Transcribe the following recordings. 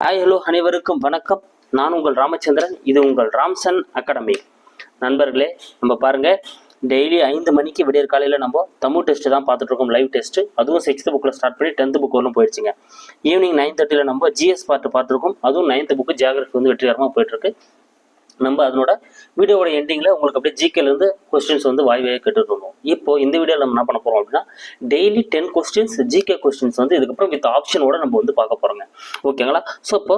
Hi hello அனைவருக்கும் வணக்கம். நான் உங்கள் ராமச்சந்திரன். இது உங்கள் ராம்சன் அகாடமி. நண்பர்களே நம்ம பாருங்க. டெய்லி ஐந்து மணிக்கு விடியற் காலையில் நம்ம தமிழ் டெஸ்ட் தான் பார்த்துட்டு இருக்கோம் லைவ் டெஸ்ட் அதுவும் சிக்ஸ்த் புக்கில் ஸ்டார்ட் பண்ணி டென்த் புக் வரலும் போயிடுச்சுங்க. ஈவினிங் நைன் தேர்ட்டியில் நம்ம ஜிஎஸ் பார்ட் பார்த்துருக்கோம். அதுவும் நைன்த் புக்கு ஜியாகிரஃபி வந்து வெற்றிகரமாக போயிட்டு இருக்கு நம்ம அதனோட வீடியோவோட எண்டிங்கில் உங்களுக்கு அப்படியே ஜிகேலேருந்து கொஸ்டின்ஸ் வந்து வாய்வாக வாயை இப்போ இந்த வீடியோவில் நம்ம என்ன பண்ண போகிறோம் அப்படின்னா daily ten questions GK questions வந்து இதுக்கப்புறம் வித் ஆப்ஷனோட நம்ம வந்து பார்க்க போறோங்க. ஓகேங்களா ஸோ இப்போ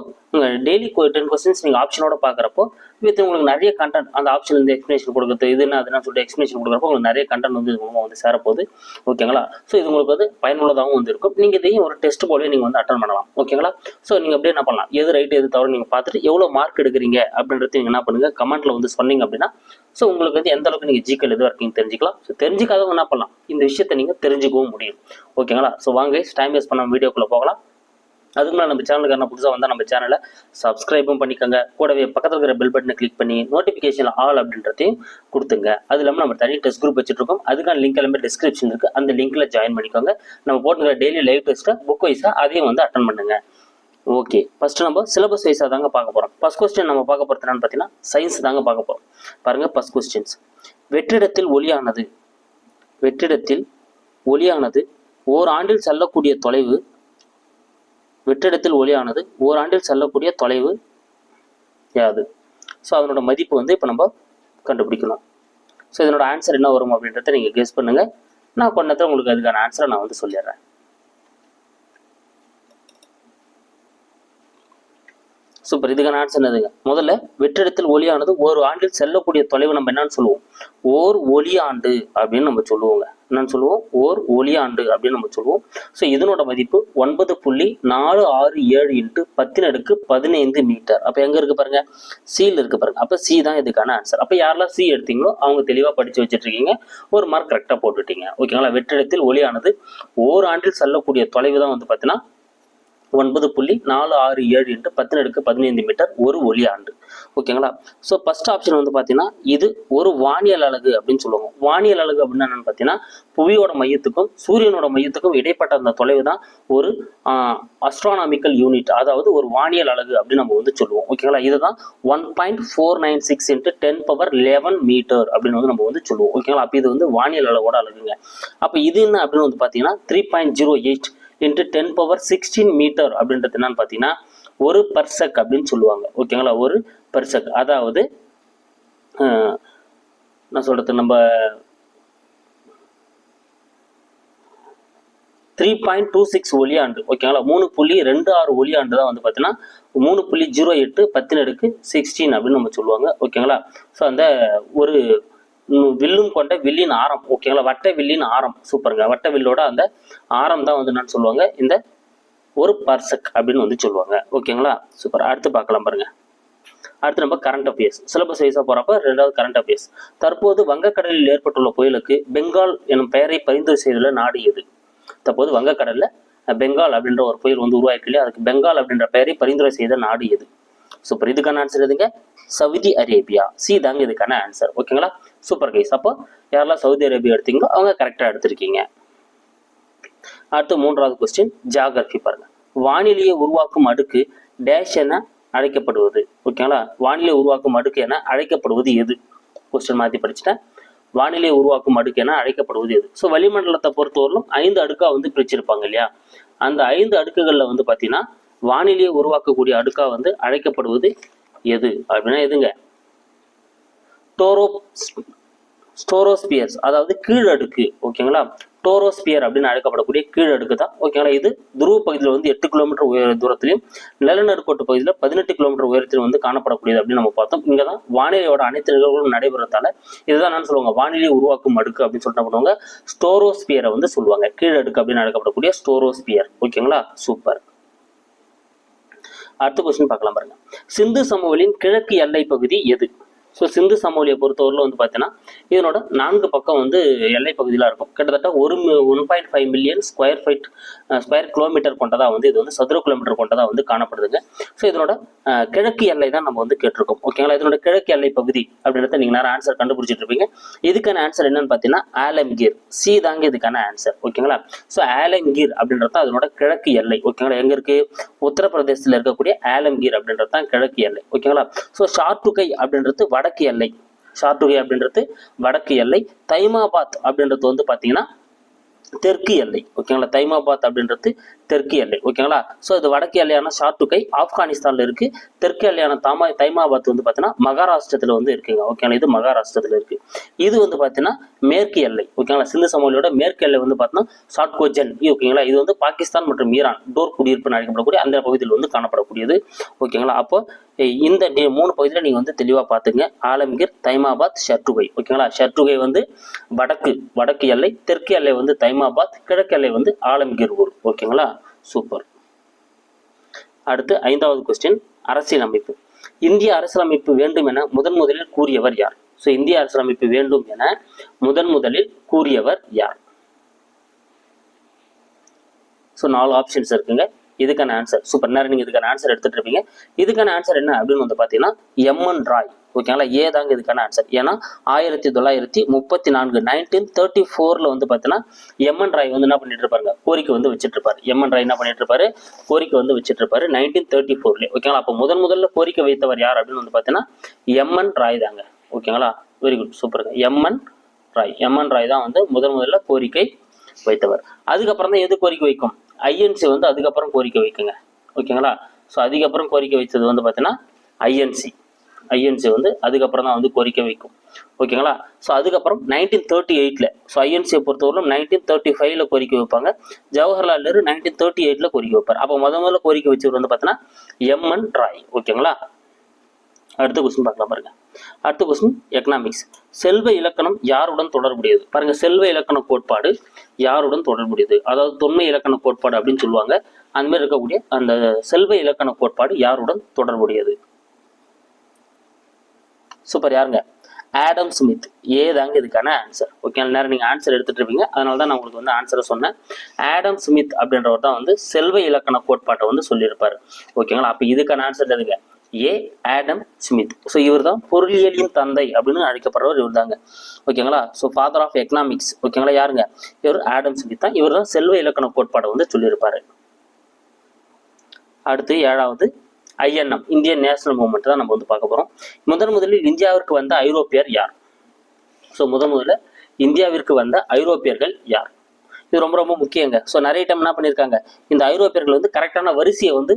டெய்லி டென் கொஸ்டின்ஸ் நீங்கள் ஆப்ஷனோட பார்க்குறப்போ வித் உங்களுக்கு நிறைய கண்டென்ட் அந்த ஆப்ஷன் வந்து எக்ஸ்பிளேஷன் கொடுக்குறது இது என்ன அதுன்னு சொல்லிட்டு எக்ஸ்பிளேஷன் கொடுக்குறப்போ உங்களுக்கு நிறைய கண்டென்ட் வந்து இது மூலமாக வந்து சேரப்போகுது. ஓகேங்களா ஸோ இது உங்களுக்கு வந்து பயனுள்ளதாகவும் வந்து இருக்கும் நீங்கள் இதையும் ஒரு டெஸ்ட் போலவே நீங்கள் வந்து அட்டன் பண்ணலாம். ஓகேங்களா ஸோ நீங்கள் அப்படியே என்ன பண்ணலாம்? எது ரைட் எது தவறு நீங்கள் பார்த்துட்டு எவ்வளோ மார்க் எடுக்கிறீங்க அப்படின்றது நீங்கள் என்ன பண்ணுங்கள் கமெண்ட்ல வந்து சொன்னீங்க அப்படின்னா ஸோ உங்களுக்கு வந்து எந்த அளவுக்கு நீங்கள் ஜிக்கல் எதுவாக இருக்கீங்க தெரிஞ்சுக்கலாம். ஸோ தெரிஞ்சுக்காதவங்க என்ன பண்ணலாம்? இந்த விஷயத்தை நீங்கள் தெரிஞ்சுக்கவும் முடியும். ஓகேங்களா ஸோ வாங்க டைம் வேஸ்ட் பண்ண வீடியோக்குள்ளே போகலாம். அதுக்கு மேலே நம்ம சேனலுக்கு என்ன புதுசாக வந்தால் நம்ம சேனலை சப்ஸ்கிரைபும் பண்ணிக்கோங்க. கூடவே பக்கத்தில் இருக்கிற பெல் பட்டனை கிளிக் பண்ணி நோட்டிஃபிகேஷன் ஆல் அப்படின்றதையும் கொடுத்துங்க. அது இல்லாமல் நம்ம தனி டெஸ்ட் குரூப் வச்சுருக்கோம் அதுக்கான லிங்க் எல்லாமே டிஸ்கிரிப்ஷன் இருக்குது அந்த லிங்க்கில் ஜாயின் பண்ணிக்கோங்க. நம்ம போட்டுக்கிற டெய்லி லைவ் டெஸ்ட்டை புக் வைஸாக அதையும் வந்து அட்டன் பண்ணுங்கள் ஓகே ஃபர்ஸ்ட் நம்ம சிலபஸ் வைஸாக தாங்க பார்க்க போகிறோம் ஃபர்ஸ்ட் கொஸ்டின் நம்ம பார்க்க போகிறது என்னன்னு பார்த்தீங்கன்னா சயின்ஸ் தாங்க பார்க்க போகிறோம் பாருங்கள் ஃபர்ஸ்ட் கொஸ்டின்ஸ் வெற்றிடத்தில் ஒளியானது. வெற்றிடத்தில் ஒளியானது. ஓராண்டில் செல்லக்கூடிய தொலைவு வெற்றிடத்தில் ஒளியானது ஓராண்டில் செல்லக்கூடிய தொலைவு யாது. ஸோ அதனோட மதிப்பு வந்து இப்போ நம்ம கண்டுபிடிக்கணும் ஸோ இதனோட ஆன்சர் என்ன வரும் அப்படின்றத நீங்கள் கெஸ் பண்ணுங்கள் நான் கொண்டத்தில் உங்களுக்கு அதுக்கான ஆன்சரை நான் வந்து சொல்லிடுறேன். சூப்பர். இதுக்கான ஆன்சர் என்னதுங்க? முதல்ல வெற்றிடத்தில் ஒளியானது ஒரு ஆண்டில் செல்லக்கூடிய தொலைவு நம்ம என்னன்னு சொல்லுவோம். ஓர் ஒளியாண்டு அப்படின்னு நம்ம சொல்லுவோங்க. என்னன்னு சொல்லுவோம்? ஓர் ஒளியாண்டு அப்படின்னு நம்ம சொல்லுவோம். ஸோ இதனோட மதிப்பு ஒன்பது புள்ளி நாலு ஆறு ஏழு இன்ட்டு பத்தின் அடுக்கு பதினைந்து மீட்டர். அப்போ எங்கே இருக்கு பாருங்க? சியில் இருக்கு பாருங்க. அப்போ சி தான் இதுக்கான ஆன்சர் அப்போ யாரெல்லாம் சி எடுத்தீங்களோ அவங்க தெளிவாக படிச்சு வச்சுட்டு இருக்கீங்க ஒரு மார்க் கரெக்டாக போட்டுட்டீங்க. ஓகேங்களா வெற்றிடத்தில் ஒளியானது ஓராண்டில் செல்லக்கூடிய தொலைவு தான் வந்து பார்த்தீங்கன்னா ஒன்பது புள்ளி நாலு ஆறு ஏழு இன்ட்டு பத்து அடுக்கு பதினைந்து மீட்டர் ஒரு ஒளி ஆண்டு. ஓகேங்களா? ஸோ ஃபர்ஸ்ட் ஆப்ஷன் வந்து பார்த்தீங்கன்னா இது ஒரு வானியல் அலகு அப்படின்னு சொல்லுவாங்க வானியல் அலகு அப்படின்னா என்னன்னு பார்த்தீங்கன்னா புவியோட மையத்துக்கும் சூரியனோட மையத்துக்கும் இடைப்பட்ட அந்த தொலைவு தான் ஒரு அஸ்ட்ரானாமிக்கல் யூனிட் அதாவது ஒரு வானியல் அலகு அப்படின்னு நம்ம வந்து சொல்லுவோம். ஓகேங்களா? இதுதான் one point four nine six into ten power eleven metre அப்படின்னு வந்து நம்ம வந்து சொல்லுவோம். ஓகேங்களா? அப்போ இது வந்து வானியல் அலகோட அழகுங்க அப்போ இது என்ன அப்படின்னு வந்து பார்த்தீங்கன்னா three point zero eight into ten power sixteen metre அப்படின்றது என்னன்னு பார்த்தீங்கன்னா ஒரு பர்சக் அப்படின்னு சொல்லுவாங்க. ஓகேங்களா ஒரு பர்சக் அதாவது நான் சொல்கிறது நம்ம த்ரீ பாயிண்ட் டூ சிக்ஸ் ஒளியாண்டு ஓகேங்களா மூணு புள்ளி ரெண்டு ஆறு ஒளியாண்டு தான் வந்து பார்த்தீங்கன்னா மூணு புள்ளி ஜீரோ எட்டு பத்தினடுக்கு சிக்ஸ்டீன் அப்படின்னு நம்ம சொல்லுவாங்க. ஓகேங்களா ஸோ அந்த ஒரு வில்லும் கொண்ட வில்லின் ஆரம். ஓகேங்களா வட்ட வில்லின் ஆரம். சூப்பருங்க வட்ட வில்லோட அந்த ஆரம் தான் வந்து என்னன்னு சொல்லுவாங்க. இந்த ஒரு பர்சக் அப்படின்னு வந்து சொல்லுவாங்க. ஓகேங்களா சூப்பர் அடுத்து பார்க்கலாம் பாருங்க. அடுத்து நம்ம கரண்ட் அஃபேர்ஸ் சிலபஸ் வைஸாக போகிறப்ப ரெண்டாவது கரண்ட் அஃபேர்ஸ் தற்போது வங்கக்கடலில் ஏற்பட்டுள்ள புயலுக்கு பெங்கால் எனும் பெயரை பரிந்துரை செய்துள்ள நாடு எது? தற்போது வங்கக்கடலில் பெங்கால் அப்படின்ற ஒரு புயல் வந்து உருவாயிருக்கு இல்லையா? அதுக்கு பெங்கால் அப்படின்ற பெயரை பரிந்துரை செய்த நாடு எது? சூப்பர் இதுக்கான ஆன்சர் எதுங்க? சவுதி அரேபியா சி தாங்க இதுக்கான ஆன்சர் ஓகேங்களா சூப்பர் கைஸ் அப்போ யாரெல்லாம் சவுதி அரேபியா எடுத்தீங்களோ அவங்க கரெக்டாக எடுத்திருக்கீங்க. அடுத்து மூன்றாவது கொஸ்டின் ஜியாகிரபி பாருங்க. வானிலையை உருவாக்கும் அடுக்கு டேஷ் என அழைக்கப்படுவது. ஓகேங்களா வானிலை உருவாக்கும் அடுக்கு என அழைக்கப்படுவது எது? கொஸ்டின் மாற்றி படிச்சுட்டேன். வானிலை உருவாக்கும் அடுக்கு என அழைக்கப்படுவது எது? ஸோ வளிமண்டலத்தை பொறுத்தவரையிலும் ஐந்து அடுக்கா வந்து பிரிச்சிருப்பாங்க இல்லையா? அந்த ஐந்து அடுக்குகளில் வந்து பார்த்தீங்கன்னா வானிலையை உருவாக்கக்கூடிய அடுக்கா வந்து அழைக்கப்படுவது எது? அப்படின்னா எதுங்க? டோரோ ஸ்டோரோஸ்பியர்ஸ். அதாவது கீழடுக்கு ஓகேங்களா? டோரோஸ்பியர் அப்படின்னு அழைக்கப்படக்கூடிய கீழடுக்கு தான் ஓகேங்களா? இது துருவ பகுதியில் வந்து எட்டு கிலோமீட்டர் உயர தூரத்திலையும் நிலநடுக்கோட்டு பகுதியில் பதினெட்டு கிலோமீட்டர் உயரத்திலும் வந்து காணப்படக்கூடியது அப்படின்னு நம்ம பார்த்தோம். இங்கே தான் வானிலையோட அனைத்து நிகழ்வுகளும் நடைபெறதால இதுதான் நான் சொல்லுவாங்க. வானிலை உருவாக்கும் அடுக்கு அப்படின்னு சொல்லிட்டு பண்ணுவாங்க? ஸ்டோரோஸ்பியரை வந்து சொல்லுவாங்க. கீழடுக்கு அப்படின்னு அழைக்கப்படக்கூடிய ஸ்டோரோஸ்பியர். ஓகேங்களா? சூப்பர். அடுத்த கொஸ்டின் பார்க்கலாம் பாருங்க. சிந்து சமவெளியின் கிழக்கு எல்லை பகுதி எது? ஸோ சிந்து சமவெளியை பொறுத்தவரையில் வந்து பார்த்தீங்கன்னா இதனோட நான்கு பக்கம் வந்து எல்லை பகுதியில் இருக்கும். கிட்டத்தட்ட ஒரு one point five million square feet square kilometre கொண்டதாக வந்து இது வந்து சதுர கிலோமீட்டர் கொண்டதாக வந்து காணப்படுதுங்க. ஸோ இதனோட கிழக்கு எல்லை தான் நம்ம வந்து கேட்டிருக்கோம். ஓகேங்களா இதனோட கிழக்கு எல்லை பகுதி அப்படின்றத நீங்கள் நேரம் ஆன்சர் கண்டுபிடிச்சிட்டு இருப்பீங்க. இதுக்கான ஆன்சர் என்னன்னு பார்த்தீங்கன்னா ஆலம்கீர். சி தாங்க இதுக்கான ஆன்சர் ஓகேங்களா ஸோ ஆலம்கீர் அப்படின்றது தான் அதனோட கிழக்கு எல்லை. ஓகேங்களா எங்கே இருக்கு? உத்தரப்பிரதேசத்தில் இருக்கக்கூடிய ஆலம்கீர் அப்படின்றது தான் கிழக்கு எல்லை. ஓகேங்களா ஸோ ஷார்டுகை அப்படின்றது வட வடக்கு எல்லை. ஷார்டுகை அப்படின்றது வடக்கு எல்லை. தைமாபாத் அப்படின்றது வந்து பார்த்தீங்கன்னா தெற்கு எல்லை ஓகேங்களா? தைமாபாத் அப்படின்றது தெற்கு எல்லை ஓகேங்களா? ஸோ இது வடக்கு எல்லையான ஷார்டுகை ஆப்கானிஸ்தானில் இருக்கு. தெற்கு எல்லையான தாமா தைமாபாத் வந்து பார்த்தீங்கன்னா மகாராஷ்டிரத்தில் வந்து இருக்குங்க ஓகேங்களா? இது மகாராஷ்டிரத்தில் இருக்கு. இது வந்து பார்த்தீங்கன்னா மேற்கு எல்லை ஓகேங்களா? சிந்து சமவெளியோட மேற்கு எல்லை வந்து பார்த்தீங்கன்னா ஷாட்கோஜன் ஓகேங்களா? இது வந்து பாகிஸ்தான் மற்றும் ஈரான் டோர் குடியிருப்பு அழைக்கப்படக்கூடிய அந்த பகுதியில் வந்து காணப்படக்கூடியது ஓகேங்களா? அப்போ இந்த மூணு பகுதியில் நீங்கள் வந்து தெளிவாக பார்த்துங்க ஆலம்கீர் தைமாபாத் ஷர்டுகை ஓகேங்களா? ஷர்டுகை வந்து வடக்கு வடக்கு எல்லை தெற்கு எல்லை வந்து தைமா கிழக்கு எல்லை வந்து ஆலம்கீர் ஊர் ஓகேங்களா? சூப்பர். அடுத்து ஐந்தாவது கொஸ்டின் அரசியலமைப்பு இந்திய அரசியலமைப்பு வேண்டும் என முதன் முதலில் கூறியவர் யார்? ஸோ இந்திய அரசியலமைப்பு வேண்டும் என முதன் முதலில் கூறியவர் யார்? ஸோ நாலு ஆப்ஷன்ஸ் இருக்குங்க. இதுக்கான ஆன்சர் சூப்பர். நேரம் நீங்கள் இதுக்கான ஆன்சர் எடுத்துட்டு இருப்பீங்க. இதுக்கான ஆன்சர் என்ன அப்படின்னு வந்து பார்த்தீங்கன்னா எம்என் ராய் ஓகேங்களா ஏ தாங்க இதுக்கான ஆன்சர் ஏன்னா ஆயிரத்தி தொள்ளாயிரத்தி முப்பத்தி நான்கு நைன்டீன் தேர்ட்டி ஃபோரில் வந்து பார்த்தீங்கன்னா எம்என் ராய் வந்து என்ன பண்ணிட்டு இருப்பாருங்க? கோரிக்கை வந்து வச்சுட்டு இருப்பாரு. எம்என் ராய் என்ன பண்ணிட்டு இருப்பாரு? கோரிக்கை வந்து வச்சுட்டு இருப்பாரு நைன்டீன் தேர்ட்டி ஃபோர்லேயே ஓகேங்களா? அப்போ முதன் முதல்ல கோரிக்கை வைத்தவர் யார் அப்படின்னு வந்து பார்த்தீங்கன்னா எம்என் ராய் தாங்க. ஓகேங்களா? வெரி குட் சூப்பருங்க M N Roy M N Roy தான் வந்து முதன் முதல்ல கோரிக்கை வைத்தவர். அதுக்கப்புறம் தான் எது கோரிக்கை வைக்கும்? ஐஎன்சி வந்து அதுக்கப்புறம் கோரிக்கை வைக்குங்க. ஓகேங்களா? ஸோ அதுக்கப்புறம் கோரிக்கை வைத்தது வந்து பார்த்தீங்கன்னா ஐஎன்சி ஐஎன்சி வந்து அதுக்கப்புறம் தான் வந்து கோரிக்கை வைக்கும். ஓகேங்களா? ஸோ அதுக்கப்புறம் நைன்டீன் தேர்ட்டி எயிட்டில் ஸோ ஐஎன்சியை பொறுத்தவரைக்கும் நைன்டீன் தேர்ட்டி ஃபைவ்ல கோரிக்கை வைப்பாங்க. ஜவஹர்லால் நேரு நைன்டீன் தேர்ட்டி எயிட்டில் கோரிக்கை வைப்பார். அப்போ முத முதல்ல கோரிக்கை வச்சவர் வந்து பார்த்தீங்கன்னா எம்என் ராய் ஓகேங்களா? அடுத்த கொஸ்டின் பார்க்கலாம் பாருங்க. அடுத்த கொஸ்டின் எக்கனாமிக்ஸ் செல்வ இலக்கணம் யாருடன் தொடர்புடையது? பாருங்க செல்வ இலக்கண கோட்பாடு யாருடன் தொடர்புடையது? அதாவது தொன்மை இலக்கண கோட்பாடு அப்படின்னு சொல்லுவாங்க. அந்த மாதிரி இருக்கக்கூடிய அந்த செல்வ இலக்கண கோட்பாடு யாருடன் தொடர்புடையது? சூப்பர் யாருங்க? ஆடம் ஸ்மித் ஏ தாங்க இதுக்கான ஆன்சர் ஓகே நேரம் நீங்கள் ஆன்சர் எடுத்துகிட்டு இருப்பீங்க. அதனால தான் நான் உங்களுக்கு வந்து ஆன்சரை சொன்னேன். ஆடம் ஸ்மித் அப்படின்றவர் தான் வந்து செல்வ இலக்கண கோட்பாட்டை வந்து சொல்லியிருப்பார். ஓகேங்களா அப்போ இதுக்கான ஆன்சர் எதுங்க? ஏ ஆடம் ஸ்மித் ஸோ இவர் தான் பொருளியலின் தந்தை அப்படின்னு அழைக்கப்படுறவர் இவர் தாங்க ஓகேங்களா ஸோ ஃபாதர் ஆஃப் எக்கனாமிக்ஸ் ஓகேங்களா யாருங்க? இவர் ஆடம் ஸ்மித் தான். இவர் தான் செல்வ இலக்கண கோட்பாடை வந்து சொல்லியிருப்பாரு. அடுத்து ஏழாவது ஐஎன்எம் இந்தியன் நேஷனல் மூவ்மெண்ட் தான் நம்ம வந்து பார்க்க போகிறோம் முதன் முதலில் இந்தியாவிற்கு வந்த ஐரோப்பியர் யார்? ஸோ முதன் முதல்ல இந்தியாவிற்கு வந்த ஐரோப்பியர்கள் யார்? இது ரொம்ப ரொம்ப முக்கியங்க. ஸோ நிறைய டைம் என்ன பண்ணியிருக்காங்க? இந்த ஐரோப்பியர்கள் வந்து கரெக்டான வரிசையை வந்து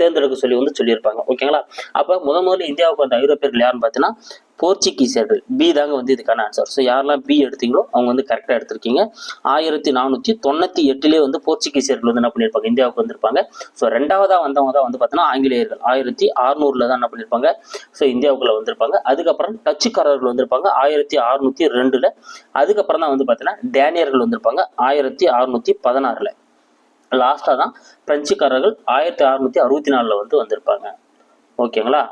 தேர்ந்தெடுக்க சொல்லி வந்து சொல்லியிருப்பாங்க. ஓகேங்களா அப்போ முத முதல்ல இந்தியாவுக்கு வந்த ஐரோப்பியர்கள் யாருன்னு பார்த்தீங்கன்னா போர்ச்சுகீசியர்கள் பி தாங்க வந்து இதுக்கான ஆன்சர் ஸோ யாரெல்லாம் பி எடுத்தீங்களோ அவங்க வந்து கரெக்டாக எடுத்திருக்கீங்க. ஆயிரத்தி நானூற்றி தொண்ணூற்றி எட்டுலேயே வந்து போர்ச்சுகீசியர்கள் வந்து என்ன பண்ணியிருப்பாங்க? இந்தியாவுக்கு வந்திருப்பாங்க. ஸோ ரெண்டாவதாக வந்தவங்க தான் வந்து பார்த்தீங்கன்னா ஆங்கிலேயர்கள். ஆயிரத்தி அறுநூறில் தான் என்ன பண்ணியிருப்பாங்க? ஸோ இந்தியாவுக்குள்ள வந்திருப்பாங்க. அதுக்கப்புறம் டச்சுக்காரர்கள் வந்திருப்பாங்க. ஆயிரத்தி அறுநூற்றி ரெண்டில். அதுக்கப்புறம் தான் வந்து பார்த்தீங்கன்னா டேனியர்கள் வந்திருப்பாங்க. ஆயிரத்தி அறுநூற்றி பதினாறில். லாஸ்ட்டாக தான் பிரெஞ்சுக்காரர்கள் ஆயிரத்தி அறுநூற்றி அறுபத்தி நாலில் வந்து வந்திருப்பாங்க. ஓகேங்களா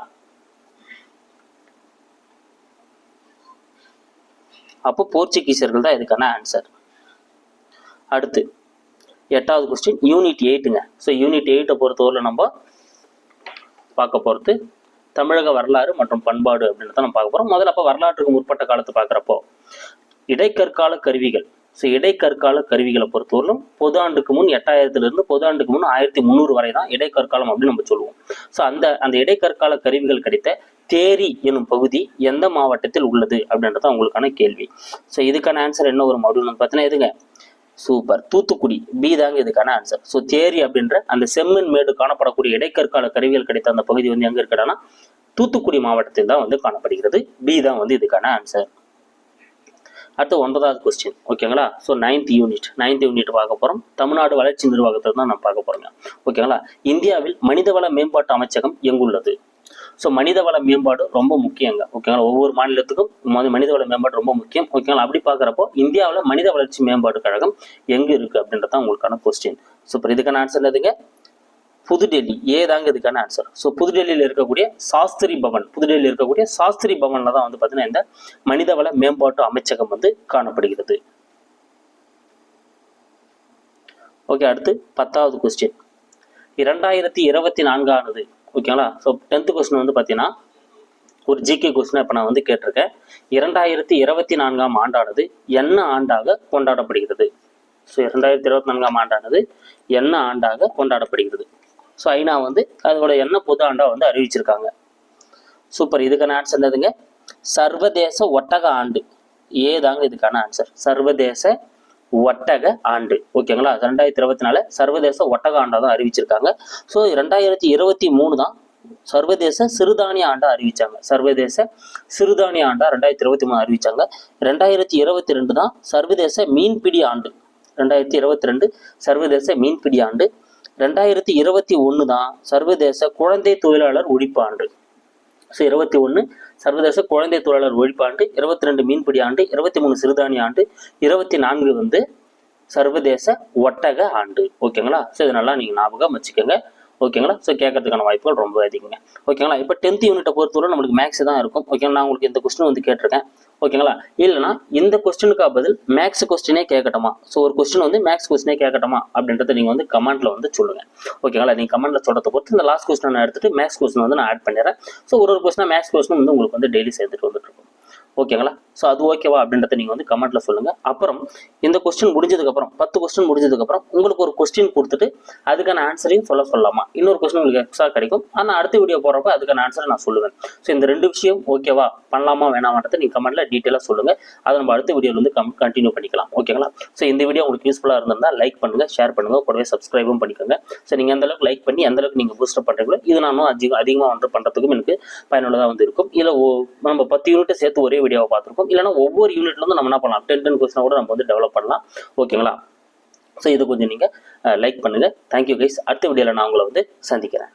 அப்போ போர்ச்சுகீசியர்கள் தான் இதுக்கான ஆன்சர் அடுத்து எட்டாவது கொஸ்டின் யூனிட் எயிட்டுங்க ஸோ யூனிட் எயிட்டை பொறுத்தவரையில் நம்ம பார்க்க போகிறது தமிழக வரலாறு மற்றும் பண்பாடு அப்படின்னு தான் நம்ம பார்க்க போகிறோம் முதல்ல அப்போ வரலாற்றுக்கு முற்பட்ட காலத்தை பார்க்குறப்போ இடைக்கற்கால கருவிகள் ஸோ இடைக்கற்கால கருவிகளை பொறுத்தவரையிலும் பொது ஆண்டுக்கு முன் எட்டாயிரத்துலேருந்து பொது ஆண்டுக்கு முன் ஆயிரத்தி முந்நூறு வரை தான் இடைக்கற்காலம் அப்படின்னு நம்ம சொல்லுவோம். ஸோ அந்த அந்த இடைக்கற்கால கருவிகள் கிடைத்த தேரி எனும் பகுதி எந்த மாவட்டத்தில் உள்ளது அப்படின்றது தான் உங்களுக்கான கேள்வி. ஸோ இதுக்கான ஆன்சர் என்ன வரும் அப்படின்னு பார்த்தீங்கன்னா எதுங்க சூப்பர் தூத்துக்குடி பி தாங்க இதுக்கான ஆன்சர் ஸோ தேரி அப்படின்ற அந்த செம்மண் மேடு காணப்படக்கூடிய இடைக்கற்கால கருவிகள் கிடைத்த அந்த பகுதி வந்து எங்கே இருக்கிறான்னா தூத்துக்குடி மாவட்டத்தில் தான் வந்து காணப்படுகிறது. பி தான் வந்து இதுக்கான ஆன்சர் அடுத்து ஒன்பதாவது கொஸ்டின் ஓகேங்களா so ninth unit ninth unit பார்க்க போகிறோம் தமிழ்நாடு வளர்ச்சி நிர்வாகத்தை தான் நம்ம பார்க்க போகிறோங்க ஓகேங்களா இந்தியாவில் மனிதவள மேம்பாட்டு அமைச்சகம் எங்குள்ளது? ஸோ மனிதவள மேம்பாடு ரொம்ப முக்கியங்க. ஓகேங்களா ஒவ்வொரு மாநிலத்துக்கும் மனிதவள மேம்பாடு ரொம்ப முக்கியம். ஓகேங்களா அப்படி பார்க்குறப்போ இந்தியாவில் மனித வளர்ச்சி மேம்பாட்டு கழகம் எங்கே இருக்குது அப்படின்றது தான் உங்களுக்கான கொஸ்டின் சூப்பர் இதுக்கான ஆன்சர் எதுங்க புதுடெல்லி ஏ தாங்க இதுக்கான ஆன்சர் ஸோ புதுடெல்லியில் இருக்கக்கூடிய சாஸ்திரி பவன் புதுடெல்லியில் இருக்கக்கூடிய சாஸ்திரி பவனில் தான் வந்து பார்த்தீங்கன்னா இந்த மனிதவள மேம்பாட்டு அமைச்சகம் வந்து காணப்படுகிறது. ஓகே அடுத்து பத்தாவது கொஸ்டின் இரண்டாயிரத்தி இருபத்தி நான்கானது ஓகேங்களா ஸோ டென்த்து கொஸ்டின் வந்து பார்த்தீங்கன்னா ஒரு ஜிகே கொஸ்டின் இப்போ நான் வந்து கேட்டிருக்கேன். இரண்டாயிரத்தி இருபத்தி நான்காம் ஆண்டானது என்ன ஆண்டாக கொண்டாடப்படுகிறது? ஸோ இரண்டாயிரத்தி இருபத்தி நான்காம் ஆண்டானது என்ன ஆண்டாக கொண்டாடப்படுகிறது? ஸோ ஐநா வந்து அதோட என்ன புது ஆண்டா வந்து அறிவிச்சிருக்காங்க. சூப்பர் இதுக்கான ஆன்சர் என்னதுங்க? சர்வதேச ஒட்டக ஆண்டு. ஏதாங்க இதுக்கான ஆன்சர் சர்வதேச ஒட்டக ஆண்டு. ஓகேங்களா ரெண்டாயிரத்தி இருபத்தி நாலு சர்வதேச ஒட்டக ஆண்டாக தான் அறிவிச்சிருக்காங்க. ஸோ ரெண்டாயிரத்தி இருபத்தி மூணு தான் சர்வதேச சிறுதானிய ஆண்டா அறிவிச்சாங்க. சர்வதேச சிறுதானிய ஆண்டா ரெண்டாயிரத்தி இருபத்தி மூணு அறிவிச்சாங்க. ரெண்டாயிரத்தி இருபத்தி ரெண்டு தான் சர்வதேச மீன்பிடி ஆண்டு. ரெண்டாயிரத்தி இருபத்தி ரெண்டு சர்வதேச மீன்பிடி ஆண்டு. ரெண்டாயிரத்தி இருபத்தி ஒன்று தான் சர்வதேச குழந்தை தொழிலாளர் ஒழிப்பாண்டு. ஸோ இருபத்தி ஒன்று சர்வதேச குழந்தை தொழிலாளர் ஒழிப்பாண்டு இருபத்தி ரெண்டு மீன்பிடி ஆண்டு இருபத்தி மூணு சிறுதானிய ஆண்டு இருபத்தி நான்கு வந்து சர்வதேச ஒட்டக ஆண்டு. ஓகேங்களா ஸோ இது நல்லா நீங்கள் ஞாபகம் வச்சுக்கோங்க. ஓகேங்களா ஸோ கேட்கறதுக்கான வாய்ப்புகள் ரொம்ப அதிகங்க. ஓகேங்களா இப்போ டென்த் யூனிட்டை பொறுத்தவரை நம்மளுக்கு மேக்ஸ் தான் இருக்கும். ஓகேங்களா நான் உங்களுக்கு இந்த கொஸ்டின் வந்து கேட்டிருக்கேன். ஓகேங்களா? இல்லைனா இந்த கொஸ்டினுக்கு பதில் மேக்ஸ் கொஸ்டினே கேட்கட்டுமா ஸோ ஒரு கொஸ்டின் வந்து மேக்ஸ் கொஸ்டினே கேட்கட்டுமா அப்படின்றத நீங்கள் வந்து கமெண்ட்ல வந்து சொல்லுங்க. ஓகேங்களா? நீங்கள் கமெண்ட்ல சொல்கிறத பொறுத்து இந்த லாஸ்ட் கொஸ்டின் நான் எடுத்துட்டு மேக்ஸ் கொஸ்டின் வந்து நான் ஆட் பண்ணிடுறேன். ஸோ ஒரு ஒரு கொஸ்டினாக மேக்ஸ் கொஸ்டின் வந்து உங்களுக்கு வந்து டெய்லி சேர்த்துட்டு வந்துட்டு இருக்கும். ஓகேங்களா? ஸோ அது ஓகேவா அப்படின்றத நீங்கள் வந்து கமெண்ட்ல சொல்லுங்கள் அப்புறம் இந்த கொஸ்டின் முடிஞ்சதுக்கப்புறம் பத்து கொஸ்டின் முடிஞ்சதுக்கப்புறம் உங்களுக்கு ஒரு கொஸ்டின் கொடுத்துட்டு அதுக்கான ஆன்சரையும் சொல்ல சொல்லலாமா? இன்னொரு கொஸ்டின் உங்களுக்கு எக்ஸ்ட்ரா கிடைக்கும். ஆனால் அடுத்த வீடியோ போகிறப்ப அதுக்கான ஆன்சரை நான் சொல்லுவேன். ஸோ இந்த ரெண்டு விஷயம் ஓகேவா பண்ணலாமா வேணாமான்றதை நீங்கள் கமெண்ட்ல டீட்டெயிலாக சொல்லுங்கள் அதை நம்ம அடுத்த வீடியோவில் வந்து கம் கண்டினியூ பண்ணிக்கலாம். ஓகேங்களா? ஸோ இந்த வீடியோ உங்களுக்கு யூஸ்ஃபுல்லாக இருந்திருந்தால் லைக் பண்ணுங்க ஷேர் பண்ணுங்க கூடவே சப்ஸ்கிரைபும் பண்ணிக்கோங்க. ஸோ நீங்கள் அந்த அளவுக்கு லைக் பண்ணி எந்த அளவுக்கு நீங்கள் பூஸ்டர் பண்ணுறீங்களோ இது நானும் அதிகம் அதிகமாக வந்து பண்ணுறதுக்கும் எனக்கு பயனுள்ளதாக வந்து இருக்கும். இல்லை நம்ம பத்து யூனிட்டை சேர்த்து ஒரே வீடியோவை பார்த்துருக்கோம். இல்லைனா ஒவ்வொரு யூனிட்லருந்து நம்ம என்ன பண்ணலாம்? டென் டென் கொஸ்டினை கூட நம்ம வந்து டெவலப் பண்ணலாம். ஓகேங்களா ஸோ இது கொஞ்சம் நீங்கள் லைக் பண்ணுங்கள் தேங்க்யூ கைஸ் அடுத்த வீடியோவில் நான் உங்களை வந்து சந்திக்கிறேன்.